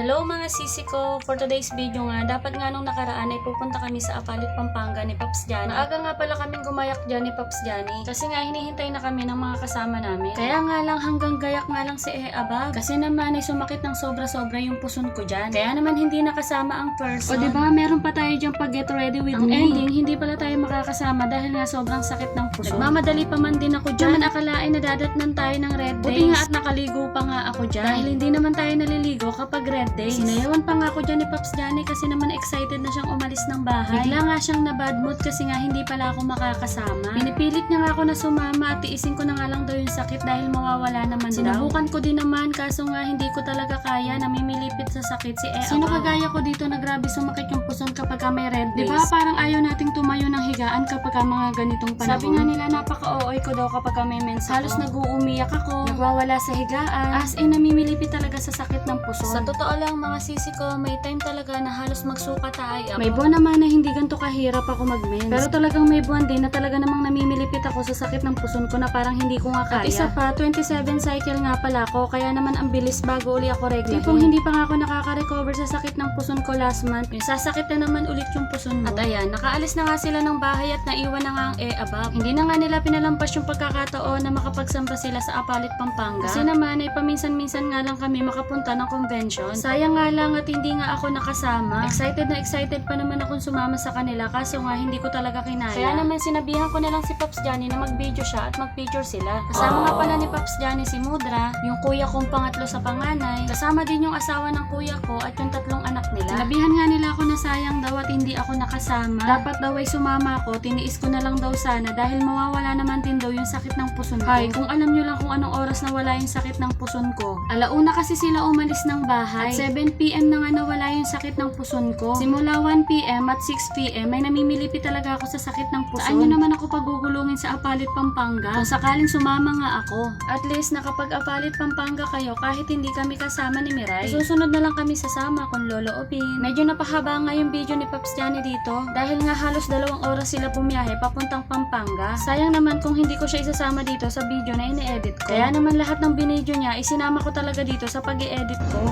Hello mga sisi ko! For today's video nga, dapat nga nung nakaraan ay pupunta kami sa Apalit, Pampanga ni Paps Johnny. Maaga nga pala kaming gumayak dyan ni Paps Johnny kasi nga hinihintay na kami ng mga kasama namin. Kaya nga lang hanggang gayak nga lang si E Abag kasi naman ay sumakit ng sobra-sobra yung puson ko dyan. Kaya naman hindi nakasama ang person. O diba, meron pa tayo dyan pag get ready with Ang me. ending, hindi pala tayo makakasama dahil nga sobrang sakit ng puson. Nagmamadali pa man din ako dyan. Naman akalain na dadatnan tayo ng red days. Buti nga at nakaligo pa nga ako dyan. Dahil hindi naman tayo naliligo kapag red days. Sinayawan pa nga ako dyan ni Paps Johnny kasi naman excited na siyang umalis ng bahay. Bigla nga siyang na bad mood kasi nga hindi pala ako makakasama. Pinipilit niya nga ako na sumama at tiisin ko na nga lang daw yung sakit dahil mawawala naman Sinubukan ko din naman kaso nga hindi ko talaga kaya namimilipit sa sakit si Ea. Sino kagaya ko dito na grabe sumakit yung puson kapag ka may red days? Diba parang ayaw nating tumayo ng higaan kapag ka mga ganitong panahon? Sabi nga nila napaka-OOy ko daw kapag ka may mens Halos nag-uumiyak ako, nagwawala sa higaan. As in namimilipit talaga sa sakit ng puson. Sa totoo lang mga sisi ko, may time talaga na halos magsuka tayo. May buwan naman na hindi ganito kahirap ako mag-mens. Pero talagang may buwan din na talaga namang namimilipit ako sa sakit ng puson ko na parang hindi ko nga kaya. At isa pa, 27 cycle nga pala ako, kaya naman ang bilis bago uli ako reglahin. Tipong hindi pa nga ako nakaka-recover sa sakit ng puson ko last month. Yung sasakit na naman ulit yung puson mo. At ayan, nakaalis na nga sila ng bahay at naiwan na nga ang e-abab. Hindi na nga nila pinalampas yung pagkakataon na makapagsamba sila sa Apalit, Pampanga. Kasi naman ay paminsan-minsan nga lang kami makapunta ng convention. Sayang nga lang at hindi nga ako nakasama. Excited na excited pa naman akong sumama sa kanila kaso nga hindi ko talaga kinaya. Kaya naman sinabihan ko na lang si Pops Johnny na mag-video siya at mag-picture sila. Kasama nga pala ni Pops Johnny si Mudra, yung kuya kong pangatlo sa panganay. Kasama din yung asawa ng kuya ko at yung tatlong anak nila. Sinabihan nga nila ako na sayang daw at hindi ako nakasama. Dapat daw ay sumama ako, tiniis ko na lang daw sana dahil mawawala naman din daw yung sakit ng puson ko. Hay, kung alam nyo lang kung anong oras na wala yung sakit ng puson ko. Alauna kasi sila umalis ng bahay. At 7pm na nga nawala yung sakit ng puson ko. Simula 1pm at 6pm ay namimilipi talaga ako sa sakit ng puson. Saan nyo naman ako pagugulungin sa Apalit, Pampanga? Kung sakaling sumama nga ako. At least nakapag Apalit, Pampanga kayo kahit hindi kami kasama ni Miray. Susunod na lang kami sasama kung Lolo Opin. Medyo napahaba nga yung video ni Paps Johnny dito dahil nga halos dalawang oras sila pumiyahe papuntang Pampanga. Sayang naman kung hindi ko siya isasama dito sa video na ini-edit ko. Kaya naman lahat ng binidyo niya isinama ko talaga dito sa pag edit ko.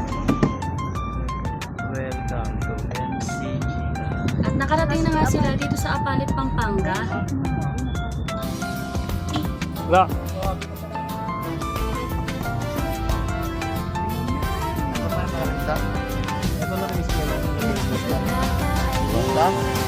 Welcome to MCG. At nakarating na nga sila dito sa Apalit, Pampanga. La. Tambayan,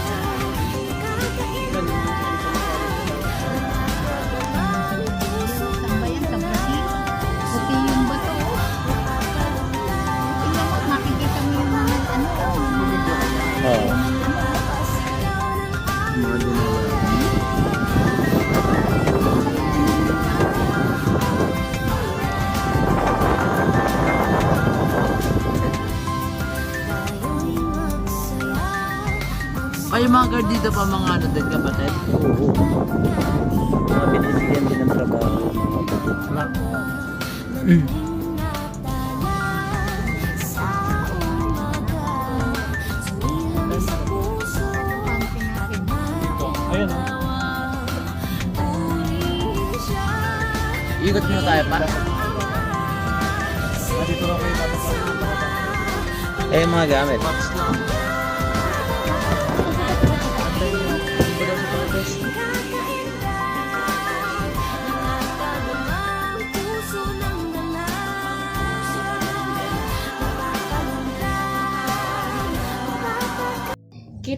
Ay, mga guard dito pa mga ano din kapatid. Oo. Mga binibigyan din ng trabaho. Mga Ayun. Ikot muna tayo pa. Dito na kayo Eh, mga gamit.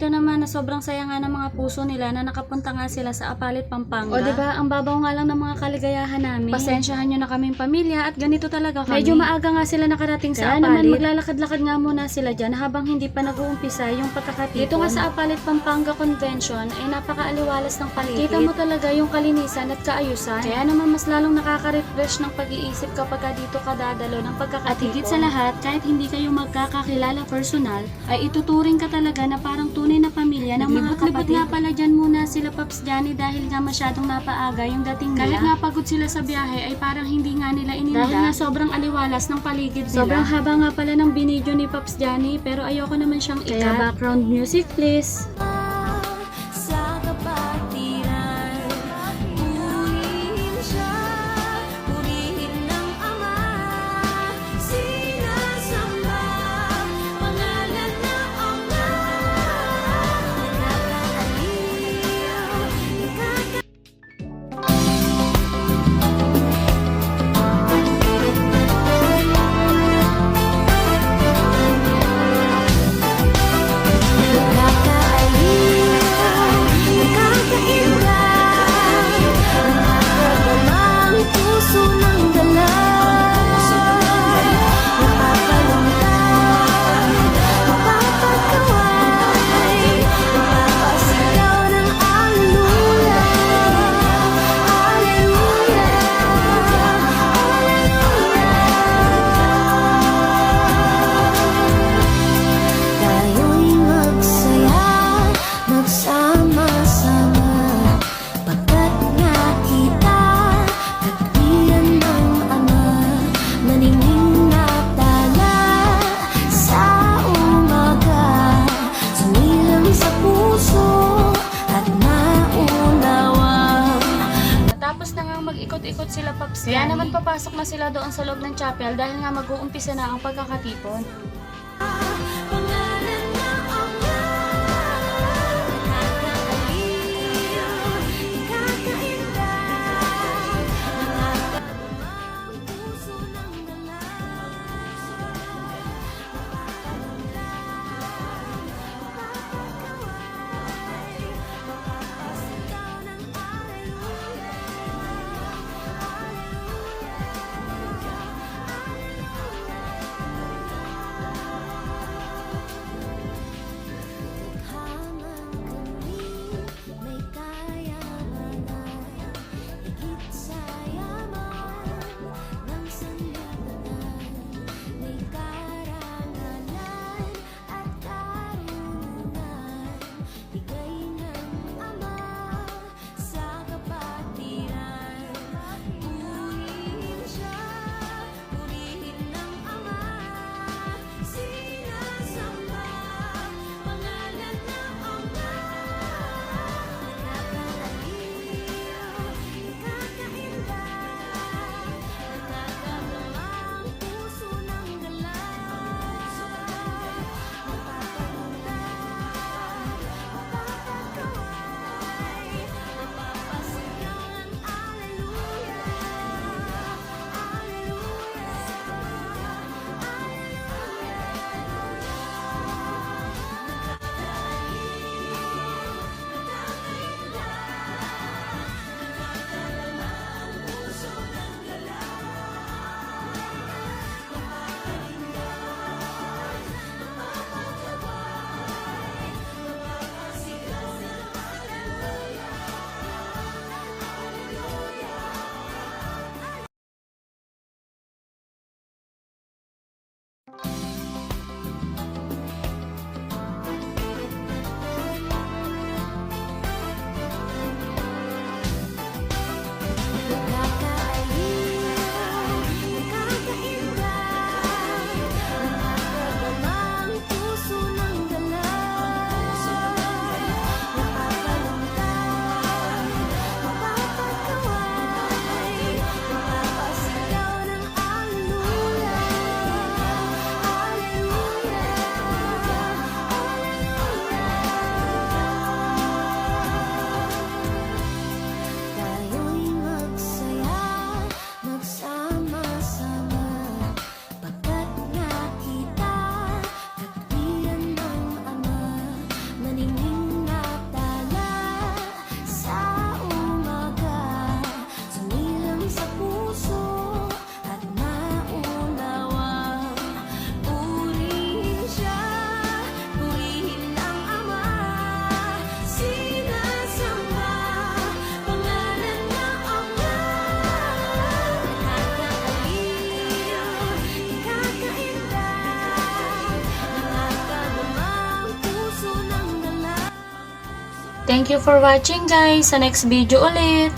Kita naman na sobrang saya nga ng mga puso nila na nakapunta nga sila sa Apalit, Pampanga. O diba, ang babaw nga lang ng mga kaligayahan namin. Pasensyahan nyo na kaming pamilya at ganito talaga kami. Medyo maaga nga sila nakarating sa Kaya Apalit. naman maglalakad-lakad nga muna sila dyan habang hindi pa nag-uumpisa yung pagkakatipon. Dito nga sa Apalit, Pampanga Convention ay napakaaliwalas ng paligid. Kita mo talaga yung kalinisan at kaayusan. Kaya naman mas lalong nakaka-refresh ng pag-iisip kapag ka dito ka dadalo ng pagkakatipon. At higit sa lahat, kahit hindi kayo magkakakilala personal, ay ituturing ka talaga na parang tunay na pamilya ng mga kapatid. nga pala dyan muna sila Paps Johnny dahil nga masyadong napaaga yung dating nila. Kahit nga pagod sila sa biyahe ay parang hindi nga nila ininda. Dahil nga sobrang aliwalas ng paligid nila. Sobrang haba nga pala ng binidyo ni Paps Johnny pero ayoko naman siyang ikat. Kaya background music please. Pumapasok na sila doon sa loob ng chapel dahil nga mag-uumpisa na ang pagkakatipon. Thank you for watching guys. Sa next video ulit.